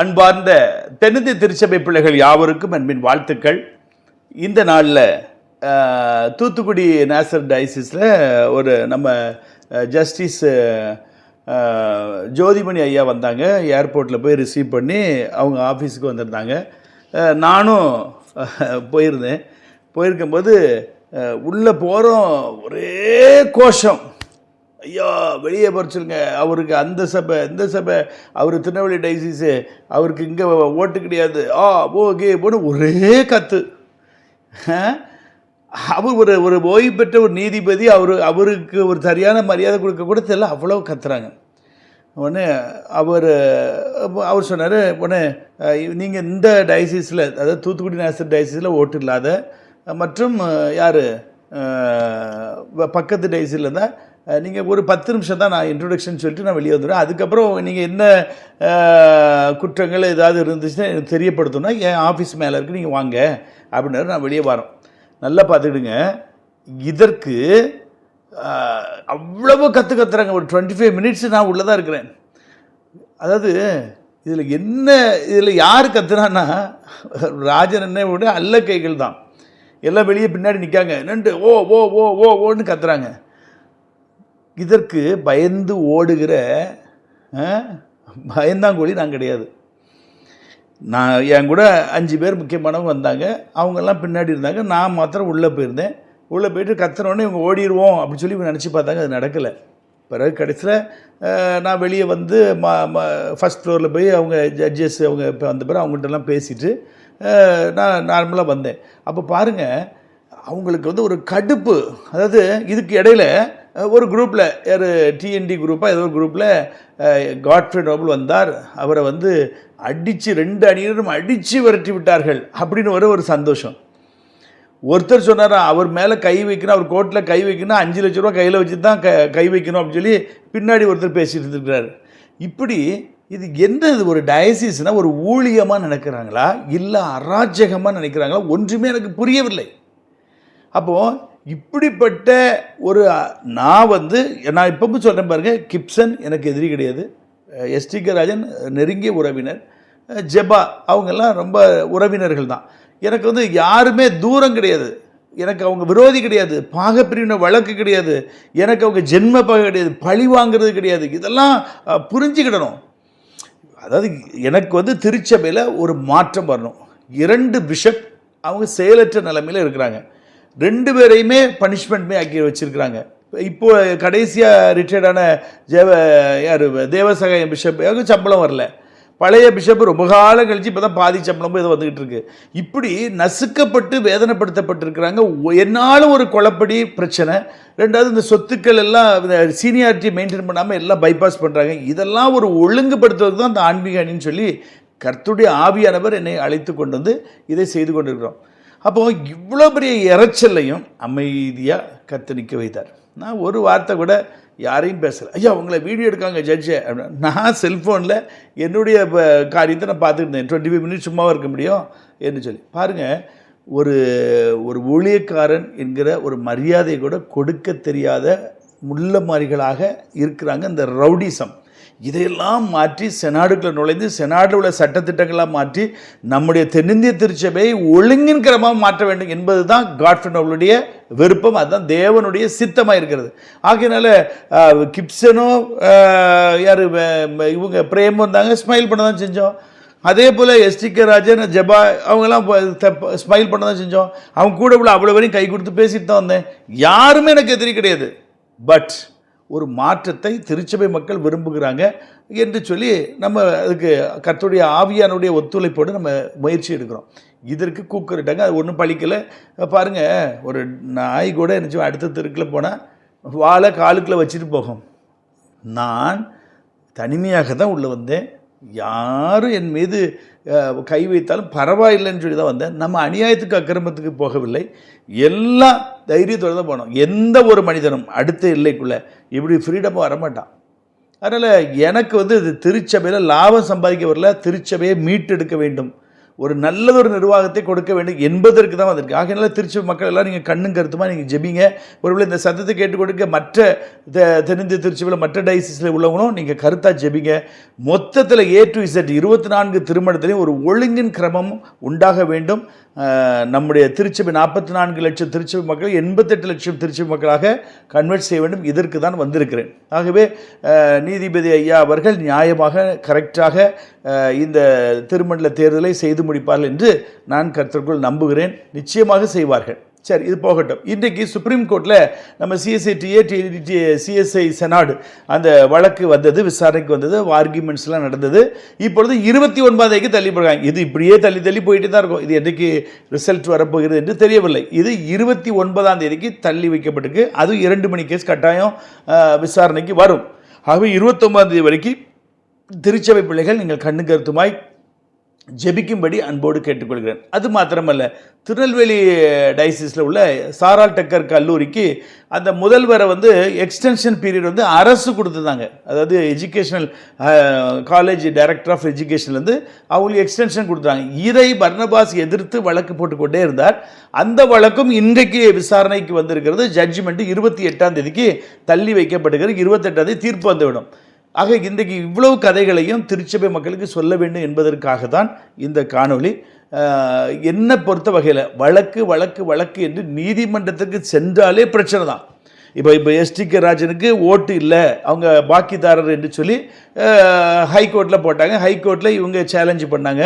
அன்பார்ந்த தென்னிந்திய திருச்சபை பிள்ளைகள் யாவருக்கும் அன்பின் வாழ்த்துக்கள். இந்த நாளில் தூத்துக்குடி நேசர் டயசிஸில் ஒரு நம்ம ஜஸ்டிஸ் ஜோதிமணி ஐயா வந்தாங்க. ஏர்போர்ட்டில் போய் ரிசீவ் பண்ணி அவங்க ஆஃபீஸுக்கு வந்திருந்தாங்க. நானும் போயிருந்தேன். போயிருக்கும்போது உள்ளே போகிறோம் ஒரே கோஷம். ஐயா வெளியே பறிச்சிருங்க. அவருக்கு அந்த சபை இந்த சபை. அவர் திருநெல்வேலி டைசிஸு. அவருக்கு இங்கே ஓட்டு கிடையாது. ஆ ஓ கே போன்னு ஒரே கத்து. அவர் ஒரு ஒரு ஓய்வு பெற்ற ஒரு நீதிபதி. அவர் அவருக்கு ஒரு சரியான மரியாதை கொடுக்க கூட தெரியல. அவ்வளோ கத்துறாங்க. உடனே அவர் அவர் சொன்னார் உடனே நீங்கள் இந்த டைசிஸில் அதாவது தூத்துக்குடி நேசர் டைசிஸில் ஓட்டு இல்லாத மற்றும் யார் பக்கத்து டைசிஸில் தான் நீங்கள் ஒரு பத்து நிமிஷம் தான் நான் இன்ட்ரொடக்ஷன் சொல்லிட்டு நான் வெளியே வந்துடுவேன் அதுக்கப்புறம் நீங்கள் என்ன குற்றங்கள் ஏதாவது இருந்துச்சுன்னா எனக்கு தெரியப்படுத்தணும்னா என் ஆஃபீஸ் மேலே இருக்கு நீங்கள் வாங்க. அப்படின்னாரு நான் வெளியே வரோம் நல்லா பார்த்துக்கிடுங்க. இதற்கு அவ்வளவு கற்று கத்துறாங்க. ஒரு டுவெண்ட்டி ஃபைவ் மினிட்ஸ் நான் உள்ளே தான் இருக்கிறேன். அதாவது இதில் என்ன இதில் யார் கத்துறான்னா ராஜன் என்ன விட அல்ல கைகள் தான். எல்லாம் வெளியே பின்னாடி நிற்காங்க நண்டு ஓ ஓ ஓ ஓ ஓன்னு கத்துறாங்க. இதற்கு பயந்து ஓடுகிற பயந்தாங்கோழி நான் கிடையாது. நான் என் கூட அஞ்சு பேர் முக்கியமானவங்க வந்தாங்க. அவங்கெல்லாம் பின்னாடி இருந்தாங்க. நான் மாத்திரம் உள்ளே போயிருந்தேன். உள்ளே போயிட்டு கத்துறோன்னே இவங்க ஓடிடுவோம் அப்படின்னு சொல்லி இவங்க நினச்சி பார்த்தாங்க. அது நடக்கலை. பிறகு கடைசியில் நான் வெளியே வந்து மா ஃபஸ்ட் ஃப்ளோரில் போய் அவங்க ஜட்ஜஸ் அவங்க இப்போ வந்த பிறகு அவங்கள்ட்டலாம் பேசிட்டு நான் நார்மலாக வந்தேன். அப்போ பாருங்கள் அவங்களுக்கு வந்து ஒரு கடுப்பு. அதாவது இதுக்கு இடையில ஒரு குரூப்பில் யார் டிஎன்டி குரூப்பாக ஏதோ ஒரு குரூப்பில் காட்ஃப்ரே நோபல் வந்தார். அவரை வந்து அடித்து ரெண்டு அணியினரும் அடித்து விரட்டி விட்டார்கள் அப்படின்னு ஒரு ஒரு சந்தோஷம். ஒருத்தர் சொன்னார் அவர் மேலே கை வைக்கணும் அவர் கோர்ட்டில் கை வைக்கணும் அஞ்சு லட்ச ரூபா கையில் வச்சு தான் க கை வைக்கணும் அப்படின்னு சொல்லி பின்னாடி ஒருத்தர் பேசிகிட்டு இருந்திருக்கிறார். இப்படி இது எந்த இது ஒரு டயசிஸ்னால் ஒரு ஊழியமாக நினைக்கிறாங்களா? இல்லை அராஜகமாக நினைக்கிறாங்களா? ஒன்றுமே எனக்கு புரியவில்லை. அப்போது இப்படிப்பட்ட ஒரு நான் வந்து நான் இப்பவும் சொல்கிறேன் பாருங்க கிப்சன் எனக்கு எதிரி கிடையாது. எஸ்டி கே ராஜன் நெருங்கிய உறவினர். ஜெபா அவங்கெல்லாம் ரொம்ப உறவினர்கள் தான். எனக்கு வந்து யாருமே தூரம் கிடையாது. எனக்கு அவங்க விரோதி கிடையாது. பாகப்பிரிவின வழக்கு கிடையாது. எனக்கு அவங்க ஜென்ம பகை கிடையாது. பழி வாங்கிறது கிடையாது. இதெல்லாம் புரிஞ்சுக்கிடணும். அதாவது எனக்கு வந்து திருச்சபையில் ஒரு மாற்றம் வரணும். இரண்டு பிஷப் அவங்க செயலற்ற நிலைமையில் இருக்கிறாங்க. ரெண்டு பேரையுமே பனிஷ்மெண்ட்மே ஆக்கி வச்சிருக்கிறாங்க. இப்போ கடைசியாக ரிட்டையர்டான ஜெவ யார் தேவசகாய பிஷப் யாருக்கும் சம்பளம் வரல. பழைய பிஷப் ரொம்ப காலம் கழிச்சு இப்போ தான் பாதி சம்பளமும் ஏதோ வந்துக்கிட்டு இருக்கு. இப்படி நசுக்கப்பட்டு வேதனைப்படுத்தப்பட்டிருக்கிறாங்க. ஒ- என்னாலும் ஒரு குழப்படி பிரச்சனை. ரெண்டாவது இந்த சொத்துக்கள் எல்லாம் சீனியாரிட்டி மெயின்டைன் பண்ணாமல் எல்லாம் பைபாஸ் பண்ணுறாங்க இதெல்லாம் ஒரு ஒழுங்குபடுத்துவது தான் அந்த ஆன்மீக அணின்னு சொல்லி கர்த்துடைய ஆவியானவர் என்னை அழைத்து கொண்டு வந்து இதை செய்து கொண்டிருக்கிறோம். அப்போ இவ்வளோ பெரிய இறைச்சல்லையும் அமைதியாக கற்று நிற்க வைத்தார். நான் ஒரு வார்த்தை கூட யாரையும் பேசலை. ஐயா உங்களை வீடியோ எடுக்காங்க ஜட்ஜு அப்படின்னா நான் செல்ஃபோனில் என்னுடைய காரியத்தை நான் பார்த்துட்டு இருந்தேன். டுவெண்ட்டி ஃபைவ் மினிட்ஸ் சும்மாவாக இருக்க முடியும்? என்று சொல்லி. பாருங்கள் ஒரு ஒரு ஊழியக்காரன் என்கிற ஒரு மரியாதை கூட கொடுக்க தெரியாத முள்ளமாரிகளாக இருக்கிறாங்க இந்த ரவுடிசம். இதையெல்லாம் மாற்றி செனாடுக்குள்ள நுழைந்து செனாடில் உள்ள சட்டத்திட்டங்களாக மாற்றி நம்முடைய தென்னிந்திய திருச்சபையை ஒழுங்கின் கிரமமாக மாற்ற வேண்டும் என்பது தான் காட்ஃபன் அவர்களுடைய விருப்பம். அதுதான் தேவனுடைய சித்தமாக இருக்கிறது. ஆகையினால கிப்சனோ யார் இவங்க பிரேம் வந்தாங்க ஸ்மைல் பண்ண தான் செஞ்சோம். அதே போல் எஸ்டிகே ராஜன் ஜபா அவங்கெல்லாம் ஸ்மைல் பண்ண தான் செஞ்சோம். அவங்க கூட உள்ள அவ்வளோ வரையும் கை கொடுத்து பேசிட்டு தான் வந்தேன். யாருமே எனக்கு எதிரி கிடையாது. பட் ஒரு மாற்றத்தை திருச்சபை மக்கள் விரும்புகிறாங்க என்று சொல்லி நம்ம அதுக்கு கர்த்தருடைய ஆவியானுடைய ஒத்துழைப்போடு நம்ம முயற்சி எடுக்கிறோம். இதற்கு கூக்குறிட்டாங்க அது ஒன்றும் பழிக்கலை. பாருங்கள் ஒரு நாய் கூட என்ன செய்வோம், அடுத்த தெருக்கில் போனால் வாழை காலுக்குள்ளே வச்சுட்டு போகும். நான் தனிமையாக தான் உள்ளே வந்தேன். யாரும் என் மீது கை வைத்தாலும் பரவாயில்லைன்னு சொல்லி தான் வந்தேன். நம்ம அநியாயத்துக்கு அக்கிரமத்துக்கு போகவில்லை. எல்லாம் தைரியத்தோடு தான் போனோம். எந்த ஒரு மனிதனும் அடுத்த எல்லைக்குள்ளே இப்படி ஃப்ரீடமாக வரமாட்டான். அதனால் எனக்கு வந்து இது திருச்சபையில் லாபம் சம்பாதிக்க வரல திருச்சபையை மீட்டெடுக்க வேண்டும். ஒரு நல்லதொரு நிர்வாகத்தை கொடுக்க வேண்டும் என்பதற்கு தான் வந்திருக்கு. ஆகையினால திருச்சி மக்கள் எல்லாம் நீங்கள் கண்ணும் கருத்துமா நீங்கள் ஜெபிங்க. ஒருவேளை இந்த சத்தத்தை கேட்டுக்கொடுக்க மற்ற த தென்னிந்திய திருச்சியில் மற்ற டைசிஸில் உள்ளவங்களும் நீங்கள் கருத்தாக ஜெபிங்க. மொத்தத்தில் ஏ டு இசட் இருபத்தி நான்கு திருமணத்திலையும் ஒரு ஒழுங்கின் கிரமம் உண்டாக வேண்டும். நம்முடைய திருச்சபை நாற்பத்தி நான்கு லட்சம் திருச்சபை மக்கள் எண்பத்தெட்டு லட்சம் திருச்சபை மக்களாக கன்வெர்ட் செய்ய வேண்டும். இதற்கு தான் வந்திருக்கிறேன். ஆகவே நீதிபதி ஐயா அவர்கள் நியாயமாக கரெக்டாக இந்த திருமண்டல தேர்தலை செய்து முடிப்பார்கள் என்று நான் கருத்திற்குள் நம்புகிறேன். நிச்சயமாக செய்வார்கள். சரி இது போகட்டும். இன்றைக்கு சுப்ரீம் கோர்ட்டில் நம்ம சிஎஸ்ஐ டிஏ சிஎஸ்ஐ செனாடு அந்த வழக்கு வந்தது விசாரணைக்கு வந்தது ஆர்கியூமெண்ட்ஸ்லாம் நடந்தது. இப்பொழுது இருபத்தி ஒன்பதாம் தேதிக்கு தள்ளி போடுறாங்க. இது இப்படியே தள்ளி தள்ளி போயிட்டு தான் இருக்கும். இது என்றைக்கு ரிசல்ட் வரப்போகிறது என்று தெரியவில்லை. இது இருபத்தி ஒன்பதாம் தேதிக்கு தள்ளி வைக்கப்பட்டிருக்கு. அது இரண்டு மணி கேஸ் கட்டாயம் விசாரணைக்கு வரும். ஆகவே இருபத்தொம்பதாம் தேதி வரைக்கும் திருச்சபை பிள்ளைகள் நீங்கள் கண்ணு கருத்துமாய் ஜெபிக்கும்படி அன்போடு கேட்டுக்கொள்கிறேன். அது மாத்திரமல்ல திருநெல்வேலி டைசிஸில் உள்ள சாரால் டக்கர் கல்லூரிக்கு அந்த முதல்வரை வந்து எக்ஸ்டென்ஷன் பீரியட் வந்து அரசு கொடுத்துருந்தாங்க அதாவது எஜுகேஷனல் காலேஜ் டைரக்டர் ஆஃப் எஜுகேஷன்லேருந்து அவங்களுக்கு எக்ஸ்டென்ஷன் கொடுத்தாங்க இதை பர்னபாஸ் எதிர்த்து வழக்கு போட்டுக்கொண்டே இருந்தார். அந்த வழக்கும் இன்றைக்கு விசாரணைக்கு வந்திருக்கிறது. ஜட்ஜ்மெண்ட்டு இருபத்தி எட்டாம் தேதிக்கு தள்ளி வைக்கப்படுகிறது. இருபத்தெட்டாம் தேதி தீர்ப்பு வந்துவிடும். ஆக இன்றைக்கு இவ்வளவு கதைகளையும் திருச்சபை மக்களுக்கு சொல்ல வேண்டும் என்பதற்காக தான் இந்த காணொளி. என்னை பொறுத்த வகையில் வழக்கு வழக்கு வழக்கு என்று நீதிமன்றத்துக்கு சென்றாலே பிரச்சனை தான் இப்போ இப்போ எஸ்டி கே ராஜனுக்கு ஓட்டு இல்லை அவங்க பாக்கிதாரர் என்று சொல்லி ஹைகோர்ட்டில் போட்டாங்க. ஹைகோர்ட்டில் இவங்க சேலஞ்சு பண்ணாங்க.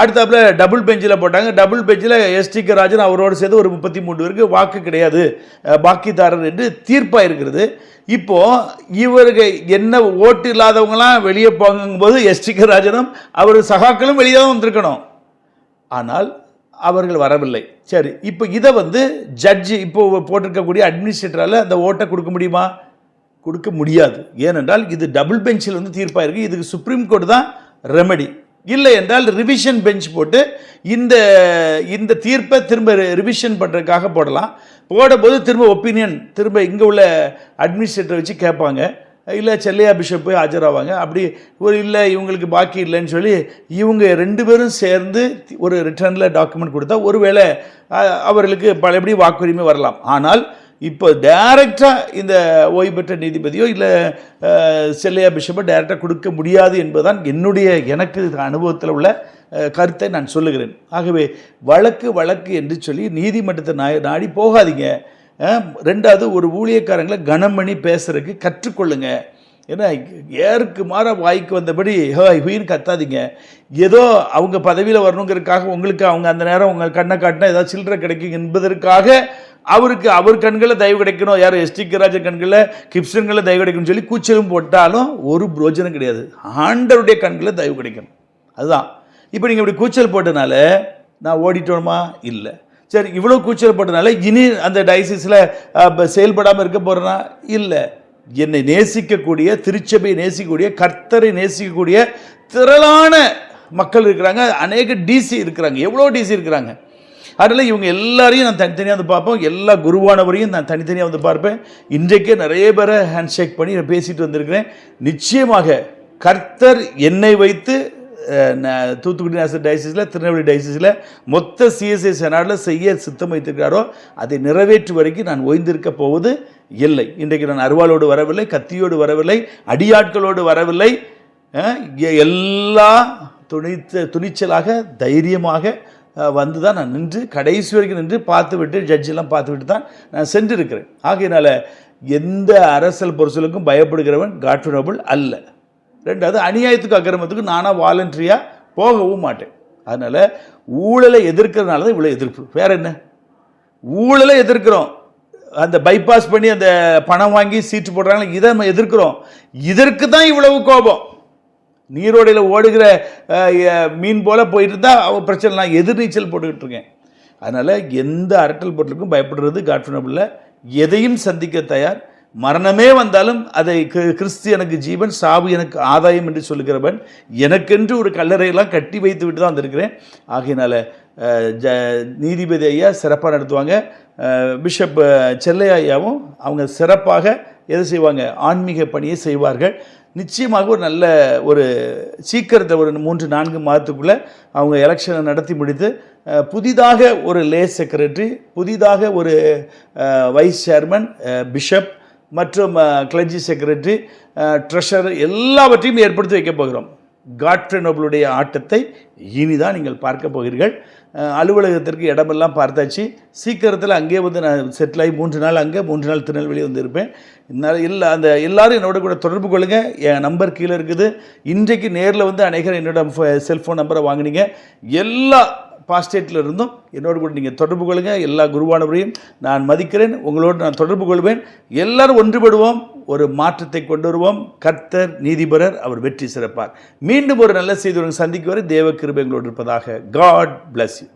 அடுத்தாப்புல டபுள் பெஞ்சில் போட்டாங்க. டபுள் பெஞ்சில் எஸ்டி கே ராஜன் அவரோடு சேர்த்து ஒரு முப்பத்தி மூணு பேருக்கு வாக்கு கிடையாது. பாக்கிதாரர் என்று தீர்ப்பாக இருக்கிறது இப்போது இவருக்கு என்ன ஓட்டு இல்லாதவங்களாம் வெளியே போகும்போது எஸ்டி கே ராஜனும் அவர் சகாக்களும் வெளியே தான் வந்திருக்கணும். ஆனால் அவர்கள் வரவில்லை. சரி இப்போ இதை வந்து ஜட்ஜி இப்போ போட்டிருக்கக்கூடிய அட்மினிஸ்ட்ரேட்டரால் அந்த ஓட்டை கொடுக்க முடியுமா? கொடுக்க முடியாது. ஏனென்றால் இது டபுள் பெஞ்சில் வந்து தீர்ப்பாக இருக்குது இதுக்கு சுப்ரீம் கோர்ட் தான் ரெமெடி இல்லை என்றால் ரிவிஷன் பெஞ்ச் போட்டு இந்த இந்த தீர்ப்பை திரும்ப ரிவிஷன் பண்ணுறதுக்காக போடலாம். போடும்போது திரும்ப ஒப்பீனியன் திரும்ப இங்கே உள்ள அட்மினிஸ்ட்ரேட்டரை வச்சு கேட்பாங்க. இல்லை செல்லையா பிஷப் போய் ஆஜராவாங்க. அப்படி ஒரு இல்லை இவங்களுக்கு பாக்கி இல்லைன்னு சொல்லி இவங்க ரெண்டு பேரும் சேர்ந்து ஒரு ரிட்டர்னில் டாக்குமெண்ட் கொடுத்தா ஒருவேளை அவர்களுக்கு பழையபடி வாக்குரிமை வரலாம். ஆனால் இப்போ டேரெக்டாக இந்த ஓய்வு பெற்ற நீதிபதியோ இல்லை செல்லையா பிஷப்போ டைரெக்டாக கொடுக்க முடியாது என்பதுதான் என்னுடைய எனக்கு அனுபவத்தில் உள்ள கருத்தை நான் சொல்லுகிறேன். ஆகவே வழக்கு வழக்கு என்று சொல்லி நீதிமன்றத்தை நா- நாடி போகாதீங்க. ரெண்டாவது ஒரு ஊழியக்காரங்களை கனம் பண்ணி பேசுறதுக்கு கற்றுக்கொள்ளுங்க. ஏன்னா ஏருக்கு மாற வாய்க்கு வந்தபடி ஹோய் ஹுயின்னு கத்தாதீங்க. ஏதோ அவங்க பதவியில் வரணுங்கிறதுக்காக உங்களுக்கு அவங்க அந்த நேரம் உங்கள் கண்ணை காட்டினா ஏதாவது சில்லறை கிடைக்கும் என்பதற்காக அவருக்கு அவர் கண்களில் தயவு கிடைக்கணும். யார் எஸ்டி ராஜன் கண்களில் கிப்சன்களில் தயவு கிடைக்கணும்னு சொல்லி கூச்சலும் போட்டாலும் ஒரு புரோஜனம் கிடையாது. ஆண்டருடைய கண்களில் தயவு கிடைக்கணும். அதுதான். இப்போ நீங்கள் இப்படி கூச்சல் போட்டனால நான் ஓடிட்டோமா? இல்லை. சரி இவ்வளோ கூச்சல்பட்டனால இனி அந்த டயசிஸில் செயல்படாமல் இருக்க போகிறேன்னா இல்லை. என்னை நேசிக்கக்கூடிய திருச்சபையை நேசிக்கக்கூடிய கர்த்தரை நேசிக்கக்கூடிய திரளான மக்கள் இருக்கிறாங்க. அநேக டிசி இருக்கிறாங்க. எவ்வளோ டிசி இருக்கிறாங்க? அதனால் இவங்க எல்லாரையும் நான் தனித்தனியாக வந்து பார்ப்போம் எல்லா குருவானவரையும் நான் தனித்தனியாக வந்து பார்ப்பேன். இன்றைக்கே நிறைய பேரை ஹேண்ட் ஷேக் பண்ணி நான் பேசிட்டு வந்திருக்கிறேன். நிச்சயமாக கர்த்தர் என்னை வைத்து தூத்துக்குடி நேசர் டைசிஸில் திருநெல்வேலி டைசிஸில் மொத்த சிஎஸ்ஐ செனாடில் செய்ய சித்தம் வைத்திருக்கிறாரோ அதை நிறைவேற்று வரைக்கும் நான் ஓய்ந்திருக்க போவது இல்லை. இன்றைக்கு நான் அருவாளோடு வரவில்லை கத்தியோடு வரவில்லை அடியாட்களோடு வரவில்லை. எ- எல்லா துணித்த துணிச்சலாக தைரியமாக வந்து தான் நான் நின்று கடைசி வரைக்கும் நின்று பார்த்துவிட்டு ஜட்ஜெல்லாம் பார்த்து விட்டு தான் நான் சென்றிருக்கிறேன். ஆகையினால் எந்த அரசல் பொருசலுக்கும் பயப்படுகிறவன் காட்ஃபனபிள் அல்ல. ரெண்டாவது அநியாயத்துக்கு அக்கிரமத்துக்கு நானாக வாலண்டரியாக போகவும் மாட்டேன். அதனால் ஊழலை எதிர்க்கிறதுனால தான் இவ்வளோ எதிர்ப்பு. வேற என்ன? ஊழலை எதிர்க்கிறோம். அந்த பைபாஸ் பண்ணி அந்த பணம் வாங்கி சீட்டு போடுறாங்க இதை நம்ம எதிர்க்கிறோம். இதற்கு தான் இவ்வளவு கோபம். நீரோடையில் ஓடுகிற மீன் போல போயிட்டு இருந்தால் அவன் பிரச்சனை நான் எதிர்நீச்சல் போட்டுக்கிட்டு இருக்கேன். அதனால் எந்த அரட்டல் பொருளுக்கும் பயப்படுறது காட்ஃபினபிளில் எதையும் சந்திக்க தயார். மரணமே வந்தாலும் அதை கிறிஸ்து எனக்கு ஜீவன் சாவு எனக்கு ஆதாயம் என்று சொல்லுகிறவன் எனக்கென்று ஒரு கல்லறையெல்லாம் கட்டி வைத்து விட்டு தான் வந்திருக்கிறேன். ஆகையினால ஜ நீதிபதி ஐயா சிறப்பாக நடத்துவாங்க. பிஷப் அஹ், செல்லையா ஐயாவும் அவங்க சிறப்பாக எதை செய்வாங்க? ஆன்மீக பணியை செய்வார்கள். நிச்சயமாக ஒரு நல்ல ஒரு சீக்கிரத்தை ஒரு மூன்று நான்கு மாதத்துக்குள்ளே அவங்க எலெக்ஷனை நடத்தி முடித்து புதிதாக ஒரு லே செக்ரட்டரி புதிதாக ஒரு வைஸ் சேர்மன் பிஷப் மற்றும் கிளர்ஜி செக்ரட்டரி ட்ரெஷர் எல்லாவற்றையும் ஏற்படுத்தி வைக்கப் போகிறோம். காட்ஃப்ரே நோபலுடைய ஆட்டத்தை இனிதான் நீங்கள் பார்க்க போகிறீர்கள். அலுவலகத்திற்கு இடமெல்லாம் பார்த்தாச்சு. சீக்கிரத்தில் அங்கேயே வந்து நான் செட்டில் ஆகி மூன்று நாள் அங்கே மூன்று நாள் திருநெல்வேலி வந்து இருப்பேன். இதனால் இல்லை அந்த எல்லோரும் என்னோட கூட தொடர்பு கொள்ளுங்கள் என் நம்பர் கீழே இருக்குது. இன்றைக்கு நேரில் வந்து அநேகர் என்னோட செல்ஃபோன் நம்பரை வாங்குனீங்க. எல்லா பாஸ்டேட்டில் இருந்தும் என்னோடு கூட நீங்கள் தொடர்பு கொள்ளுங்கள் எல்லா குருவானவரையும் நான் மதிக்கிறேன். உங்களோடு நான் தொடர்பு கொள்வேன். எல்லாரும் ஒன்றுபடுவோம். ஒரு மாற்றத்தை கொண்டு வருவோம் கர்த்தர் நீதிபரர் அவர் வெற்றி சிறப்பார். மீண்டும் ஒரு நல்ல செய்தியுடன் சந்திக்கு வரை தேவ கிருபை எங்களோடு இருப்பதாக காட் பிளஸ் யூ